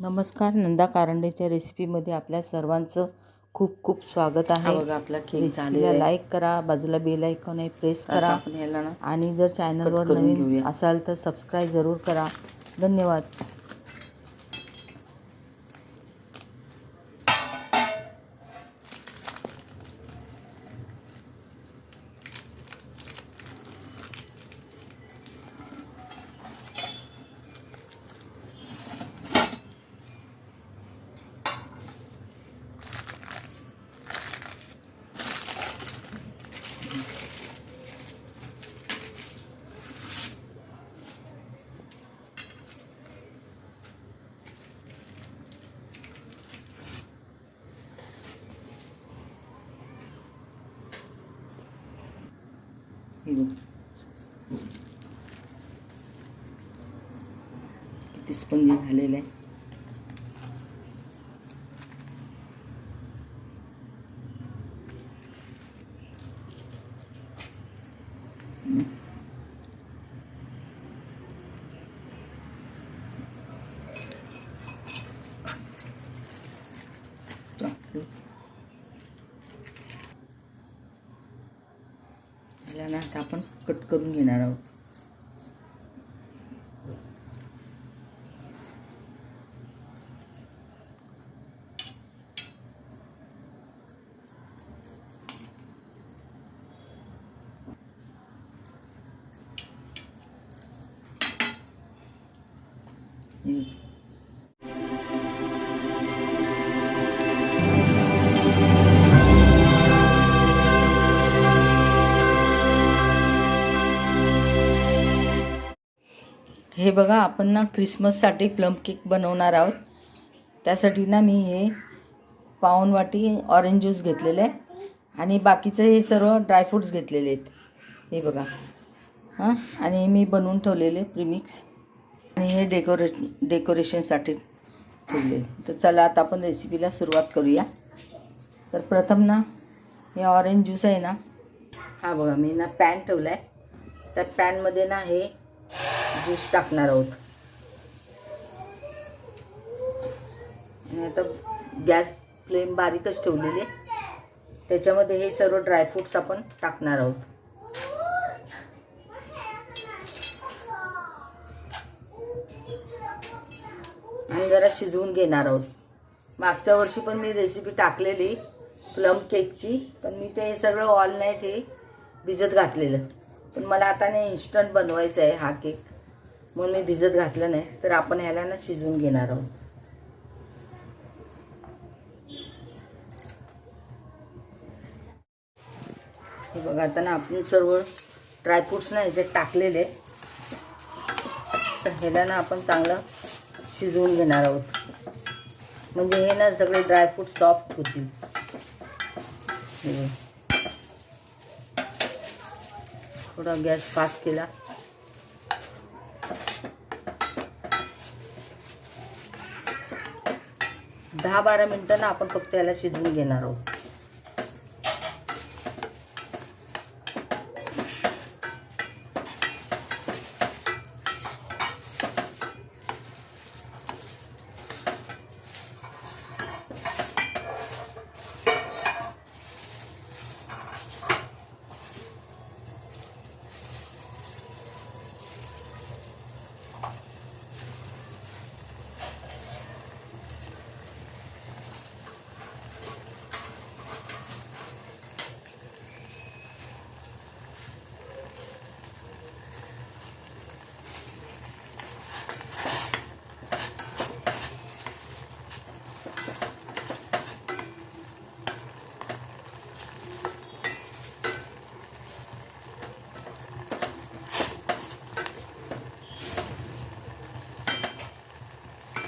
नमस्कार नंदा कारंडेच्या रेसिपीमध्ये आपल्या सर्वांचं खूप खूप स्वागत आहे. बघा आपला केक रेसिपीला आहे. लाईक करा बाजूला बेल आयकॉन आहे प्रेस आता करा. आपण याला ना आणि जर चॅनलवर कट करून नवीन घेऊया. असाल तर सबस्क्राईब जरूर करा. धन्यवाद. किती स्पंजी झालेलं आहे हम्म. चॉकलेट याला ना आता आपण कट करून घेणार आहोत हे बघा आपण ना क्रिसमससाठी प्लम केक बनवणार आहोत. त्यासाठी ना मी हे पाऊन वाटी ऑरेंज ज्यूस घेतलेले आहे आणि बाकीचे हे सर्व ड्रायफ्रूट्स घेतलेले आहेत. हे बघा. हां? आणि मी बनवून ठेवलेले प्रीमिक्स. आणि हे डेकोरे डेकोरेशनसाठी ठेवले तर चला आता आपण रेसिपीला सुरुवात करूया. तर प्रथम ना हे ऑरेंज ज्यूस आहे ना हा बघा मी ना पॅन ठेवला आहे त्या पॅनमध्ये ना हे ज्यूस टाकणार आहोत. आणि आता गॅस फ्लेम बारीकच ठेवलेली आहे. त्याच्यामध्ये हे सर्व ड्रायफ्रूट्स आपण टाकणार आहोत. शिजवून घेणार आहोत. मागच्या वर्षी पण मी रेसिपी टाकलेली प्लम केकची पण मी ते सगळं ऑल नाही हे भिजत घातलेलं. पण मला आता नाही इन्स्टंट बनवायचं आहे हा केक म्हणून मी भिजत घातलं नाही. तर आपण ह्याला ना शिजवून घेणार आहोत. हे बघा आता ना आपण सर्व ड्रायफ्रूट्स ना ह्याच्यात टाकलेले. तर ह्याला ना आपण चांगलं शिजवून घेणार आहोत. म्हणजे हे ना सगळे ड्रायफ्रूट सॉफ्ट होतील. थोडा गॅस फास्ट केला. दहा बारा मिनटं ना आपण फक्त याला शिजवून घेणार आहोत.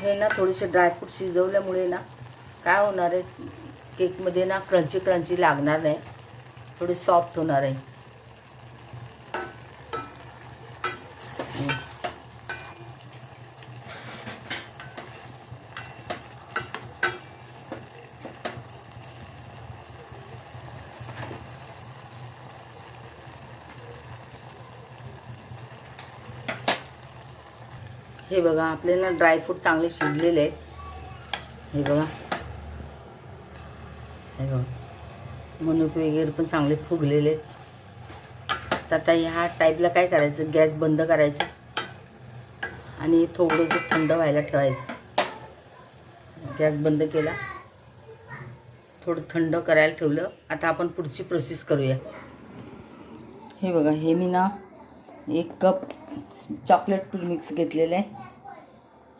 हे ना थोडेसे ड्रायफ्रूट शिजवल्यामुळे ना काय होणार आहे? केकमध्ये ना क्रंची क्रंची लागणार नाही. थोडी सॉफ्ट होणार आहे. बघा आपले ना ड्रायफ्रूट चांगले शिजलेले आहेत. हे बघा. हे बघा. मनुक वगैरे पण चांगले फुगलेले आहेत. तर आता ह्या टाईपला काय करायचं? गॅस बंद करायचा. आणि थोडंसं थंड व्हायला ठेवायचं. गॅस बंद केला. थोडं थंड करायला ठेवलं. आता आपण पुढची प्रोसेस करूया. हे बघा हे मी ना एक कप चॉकलेट मिक्स घेतलेलं आहे.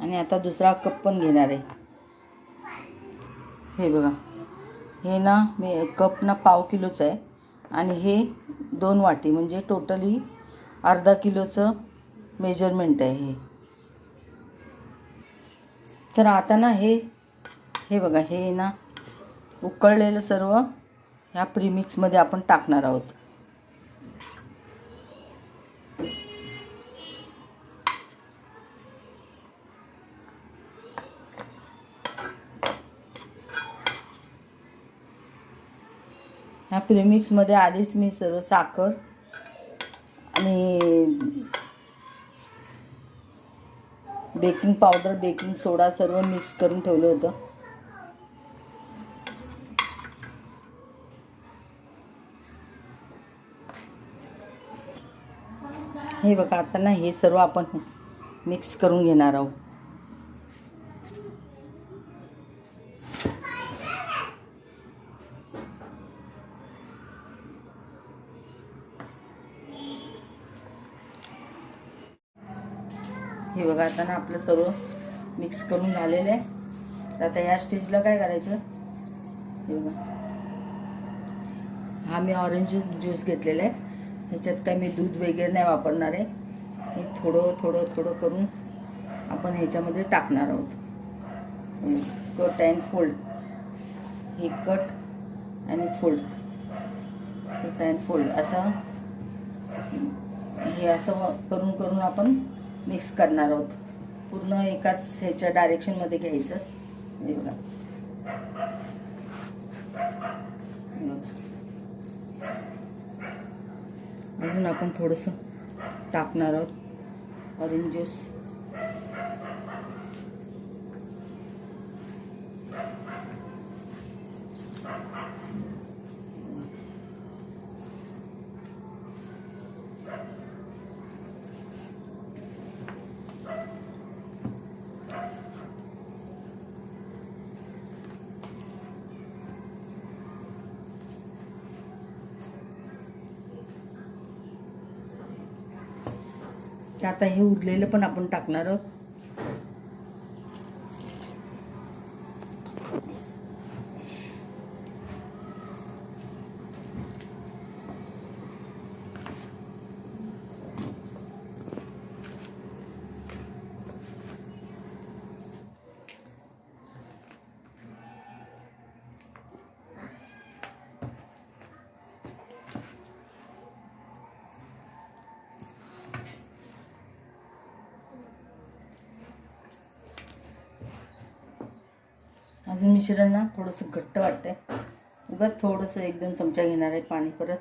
आणि आता दुसरा कप पण घेणार आहे. हे बघा. हे ना मी कप ना पाव किलोचं आहे. आणि हे दोन वाटी म्हणजे टोटली अर्धा किलोचं मेजरमेंट आहे हे. तर आता ना हे हे बघा हे ना उकळलेलं सर्व ह्या प्रीमिक्समध्ये आपण टाकणार आहोत. प्रिमिक्समध्ये आधीच मी सर्व साखर आणि बेकिंग पावडर बेकिंग सोडा सर्व मिक्स करून ठेवलं होतं. हे बघा आता ना हे सर्व आपण मिक्स करून घेणार आहोत. हे बघा आता ना आपलं सर्व मिक्स करून झालेलं आहे. तर आता या स्टेजला काय करायचं? हे बघा. हा मी ऑरेंज ज्यूस घेतलेला आहे. ह्याच्यात काय मी दूध वगैरे नाही वापरणार आहे. हे थोडं थोडं थोडं करून आपण ह्याच्यामध्ये टाकणार आहोत. कट अँड फोल्ड हे कट आणि फोल्ड कट अँड फोल्ड असं हे असं करून करून आपण मिक्स करणार आहोत. पूर्ण एकाच ह्याच्या डायरेक्शनमध्ये घ्यायचं. हे बघा. बघा. अजून आपण थोडंसं टाकणार आहोत. Orange juice. तर आता हे उरलेलं पण आपण टाकणार आहोत? अजून मिश्रण ना थोडंसं घट्ट वाटतंय. उगाच थोडंसं एक दोन चमचा घेणार आहे पाणी परत.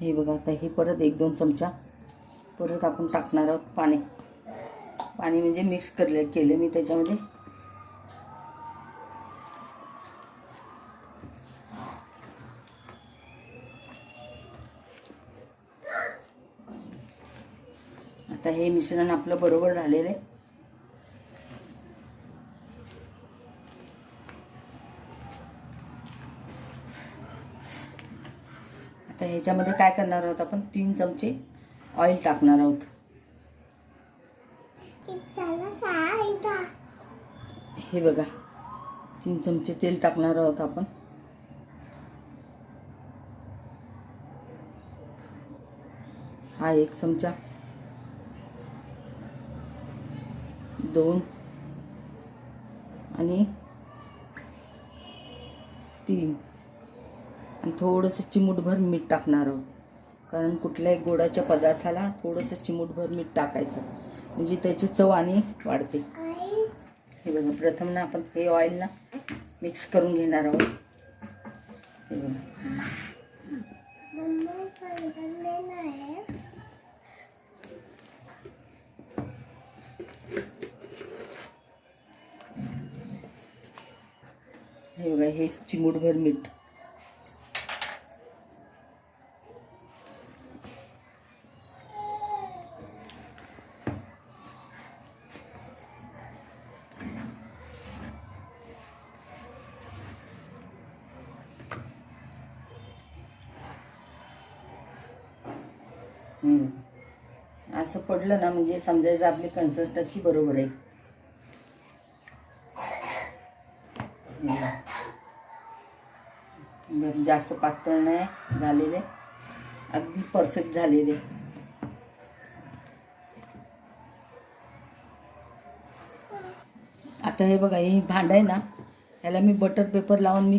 हे. बघा आता हे परत एक दोन चमचा परत आपण टाकणार आहोत पाणी. पाणी म्हणजे मिक्स करले केले मी त्याच्यामध्ये. आता हे मिश्रण आपलं बरोबर झालेलं आहे. आता ह्याच्यामध्ये काय करणार आहोत आपण? तीन चमचे ऑइल टाकणार आहोत. हे बघा तीन चमचे तेल टाकणार आहोत आपण. हा एक चमचा. दोन. आणि तीन. आणि थोडंसं चिमूटभर मीठ टाकणार आहोत. कारण कुठल्याही गोडाच्या पदार्थाला थोडंसं चिमूटभर मीठ टाकायचं. म्हणजे त्याची चव आणि वाढते. हे बघा प्रथम ना आपण हे ऑइल ना मिक्स करून घेणार आहोत हे बघा चिमूटभर मीठ. असं पडलं ना म्हणजे समजायचं आपली कन्सिस्टन्सी बरोबर आहे बरं, जास्त पातळ नाही झालेले. अगदी परफेक्ट झालेले. आता हे बघा हे भांड आहे ना ह्याला मी बटर पेपर लावून मी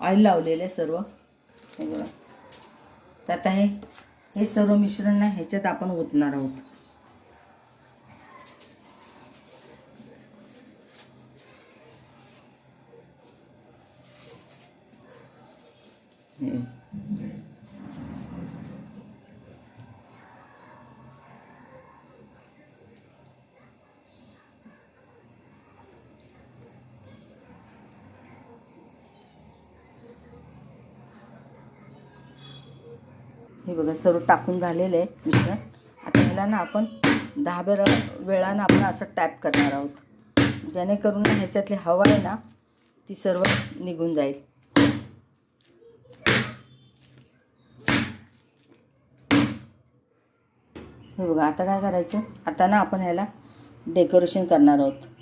ऑइल लावलेलं आहे सर्व. हे बघा. तर आता हे हे सर्व मिश्रण ना ह्याच्यात आपण ओतणार आहोत. हे. बघा सर्व टाकून झालेलं आहे मिश्रण आता ह्याला ना आपण दहा बारा वेळानं आपण असं टॅप करणार आहोत जेणेकरून ह्याच्यातली हवा आहे ना ती सर्व निघून जाईल हे बघा आता काय करायचं? आता ना आपण ह्याला डेकोरेशन करणार आहोत.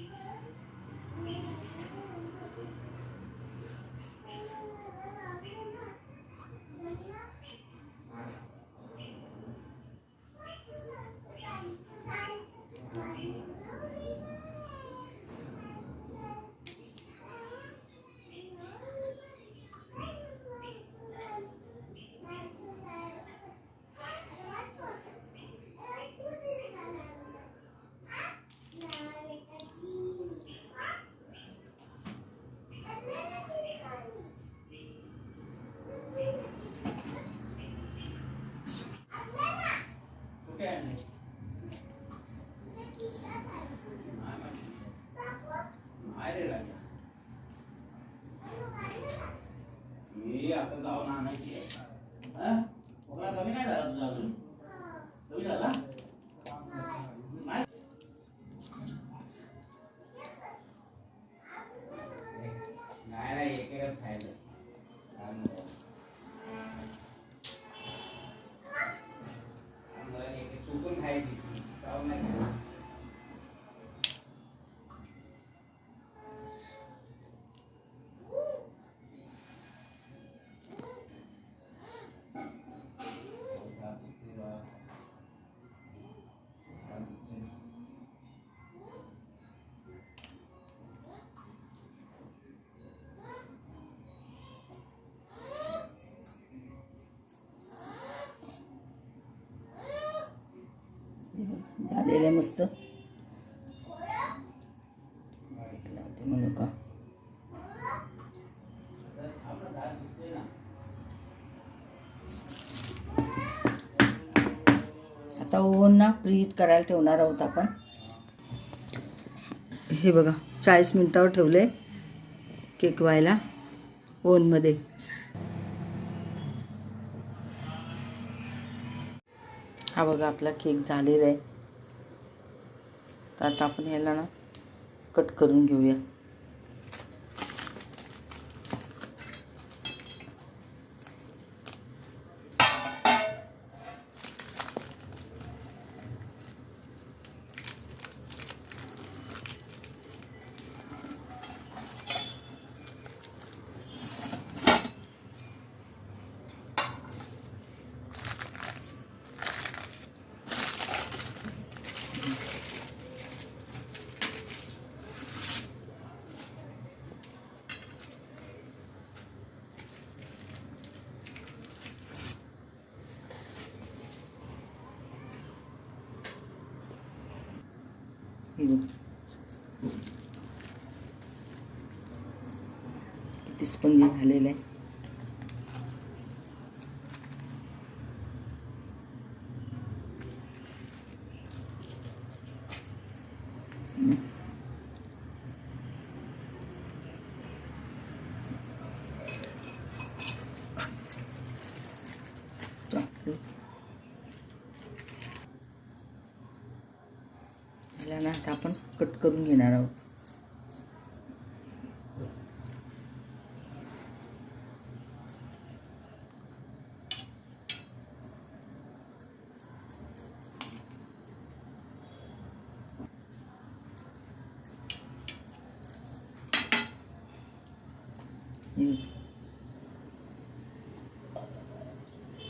Amen. झालेलं आहे मस्त. लावते म्हणू का आता ओव्हन ना प्रीहीट करायला ठेवणार आहोत आपण. हे बघा चाळीस मिनटावर ठेवले केक व्हायला ओव्हनमध्ये. हा बघा आपला केक झालेला आहे. तर आता आपण ह्याला ना कट करून घेऊया. हे किती स्पंजी झालेलं आहे कट करून घेणार आहोत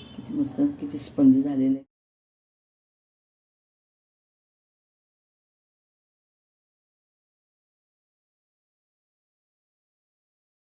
किती मस्त किती स्पंजी झालेले आहे.